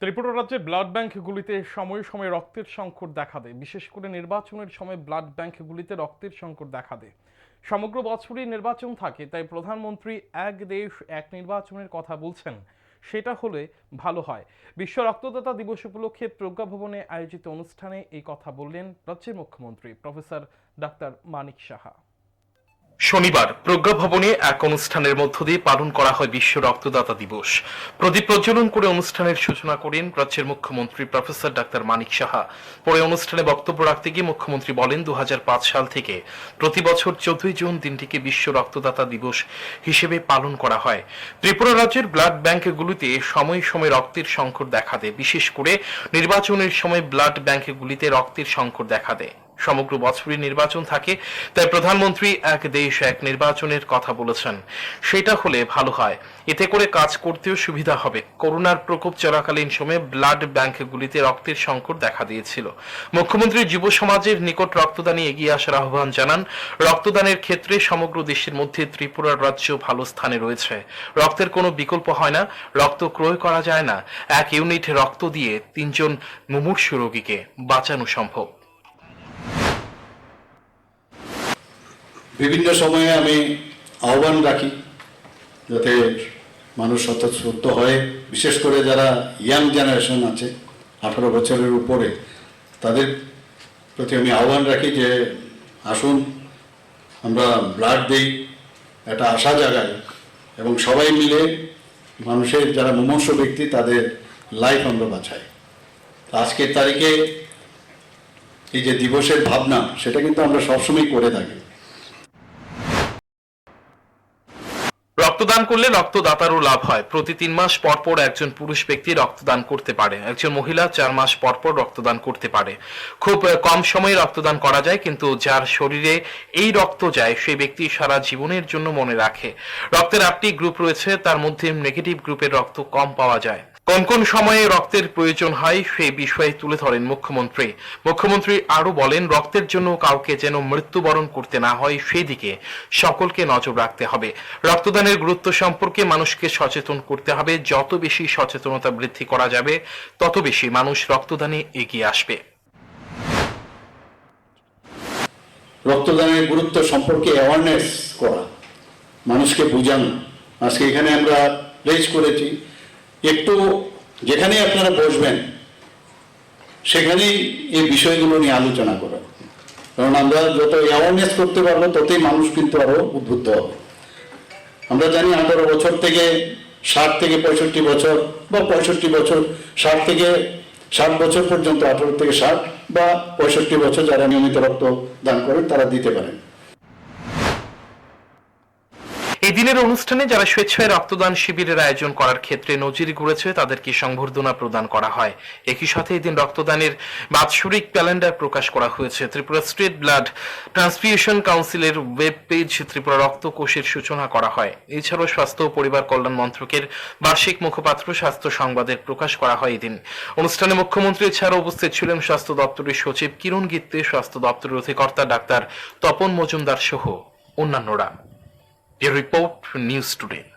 ত্রিপুরা রাজ্যে ব্লাড ব্যাংকগুলিতে সময়ে সময়ে রক্তের সংকট দেখা দেয়। বিশেষ করে নির্বাচনের সময় ব্লাড ব্যাংকগুলিতে রক্তের সংকট দেখা দেয়। সমগ্র বছরই নির্বাচন থাকে, তাই প্রধানমন্ত্রী এক দেশ এক নির্বাচনের কথা বলছেন। সেটা হলে ভালো হয়। বিশ্ব রক্তদাতা দিবস উপলক্ষে প্রজ্ঞা ভবনে আয়োজিত অনুষ্ঠানে এই কথা বললেন রাজ্যের মুখ্যমন্ত্রী প্রফেসর ডাক্তার মানিক সাহা। শনিবার প্রজ্ঞা ভবনে এক অনুষ্ঠানের মধ্য দিয়ে পালন করা হয় বিশ্ব রক্তদাতা দিবস। প্রদীপ প্রজ্বলন করে অনুষ্ঠানের সূচনা করেন রাজ্যের মুখ্যমন্ত্রী প্রফেসর ডাক্তার মানিক সাহা। পরে অনুষ্ঠানে বক্তব্য রাখতে গিয়ে মুখ্যমন্ত্রী বলেন দু হাজার পাঁচ সাল থেকে প্রতি বছর চোদ্দই জুন দিনটিকে বিশ্ব রক্তদাতা দিবস হিসেবে পালন করা হয়। ত্রিপুরা রাজ্যের ব্লাড ব্যাংকগুলিতে সময়ে সময়ে রক্তের সংকট দেখা দেয়। বিশেষ করে নির্বাচনের সময় ব্লাড ব্যাংকগুলিতে রক্তের সংকট দেখা দেয়। সমগ্র বছরই নির্বাচন থাকে, তাই প্রধানমন্ত্রী এক দেশ এক নির্বাচনের কথা বলেছেন। সেটা হলে ভালো হয়। এতে করে কাজ করতেও সুবিধা হবে। করোনার প্রকোপ চলাকালীন সময়ে ব্লাড ব্যাংকগুলিতে রক্তের সংকট দেখা দিয়েছিল। মুখ্যমন্ত্রী যুব সমাজের নিকট রক্তদানে এগিয়ে আসার আহ্বান জানান। রক্তদানের ক্ষেত্রে সমগ্র দেশের মধ্যে ত্রিপুরার রাজ্য ভালো স্থানে রয়েছে। রক্তের কোনো বিকল্প হয় না। রক্ত ক্রয় করা যায় না। এক ইউনিট রক্ত দিয়ে তিনজন মুমূর্ষু রোগীকে বাঁচানো সম্ভব। বিভিন্ন সময়ে আমি আহ্বান রাখি যাতে মানুষ স্বতঃস্ফূর্ত হয়। বিশেষ করে যারা ইয়াং জেনারেশন আছে, আঠারো বছরের উপরে, তাদের প্রতি আমি আহ্বান রাখি যে আসুন, আমরা ব্লাড দিই, একটা আশা জাগাই এবং সবাই মিলে মানুষের যারা মুমূর্ষ ব্যক্তি, তাদের লাইফ আমরা বাঁচাই। আজকের তারিখে এই যে দিবসের ভাবনা, সেটা কিন্তু আমরা সবসময় করে থাকি। রক্তদান করলে রক্তদাতারও লাভ হয়। প্রতি তিন মাস পর পর একজন পুরুষ ব্যক্তি রক্তদান করতে পারে। একজন মহিলা চার মাস পর পর রক্তদান করতে পারে। খুব কম সময়ে রক্তদান করা যায়, কিন্তু যার শরীরে এই রক্ত যায়, সেই ব্যক্তি সারা জীবনের জন্য মনে রাখে। রক্তের আটটি গ্রুপ রয়েছে, তার মধ্যে নেগেটিভ গ্রুপের রক্ত কম পাওয়া যায়। কোন কোন সময়ে রক্তের প্রয়োজন হয় সেই বিষয়ে তুলে ধরেন মুখ্যমন্ত্রী। মুখ্যমন্ত্রী আরও বলেন, রক্তের জন্য কাউকে যেন মৃত্যুবরণ করতে না হয় সেদিকে সকলকে নজর রাখতে হবে। রক্তদানের গুরুত্ব সম্পর্কে মানুষকে সচেতন করতে হবে। যত বেশি সচেতনতা বৃদ্ধি করা যাবে, তত বেশি মানুষ রক্তদানে এগিয়ে আসবে। রক্তদানের গুরুত্ব সম্পর্কে অ্যাওয়ারনেস করা, মানুষকে বোঝানো। আজকে এখানে আমরা রেজ করেছি। একটু যেখানেই আপনারা বসবেন, সেখানেই এই বিষয়গুলো নিয়ে আলোচনা করা কারণ আমরা যত অ্যাওয়ারনেস করতে পারব, ততই মানুষ কিন্তু আরও উদ্বুদ্ধ হবে। আমরা জানি আঠারো বছর থেকে ষাট থেকে পঁয়ষট্টি বছর বা পঁয়ষট্টি বছর, ষাট থেকে ষাট বছর পর্যন্ত, আঠারো থেকে ষাট বা পঁয়ষট্টি বছর যারা নিয়মিত রক্ত দান করেন তারা দিতে পারেন। এই দিনের অনুষ্ঠানে যারা স্বেচ্ছায় রক্তদান শিবিরের আয়োজন করার ক্ষেত্রে নজির গড়েছে, তাদেরকে সংবর্ধনা প্রদান করা হয়। একই সাথে এদিন রক্তদানের বাৎসরিক ক্যালেন্ডার প্রকাশ করা হয়েছে। ত্রিপুরা স্টেট ব্লাড ট্রান্সফিউশন কাউন্সিলের ওয়েব পেজ ত্রিপুরা রক্ত কোষের সূচনা করা হয়। এছাড়াও স্বাস্থ্য ও পরিবার কল্যাণ মন্ত্রকের বার্ষিক মুখপাত্র স্বাস্থ্য সংবাদের প্রকাশ করা হয় এদিন অনুষ্ঠানে মুখ্যমন্ত্রী এছাড়াও উপস্থিত ছিলেন স্বাস্থ্য দপ্তরের সচিব কিরণ গিত্তে, স্বাস্থ্য দপ্তরের অধিকর্তা ডাক্তার তপন মজুমদার সহ অন্যান্যরা। A report News Today.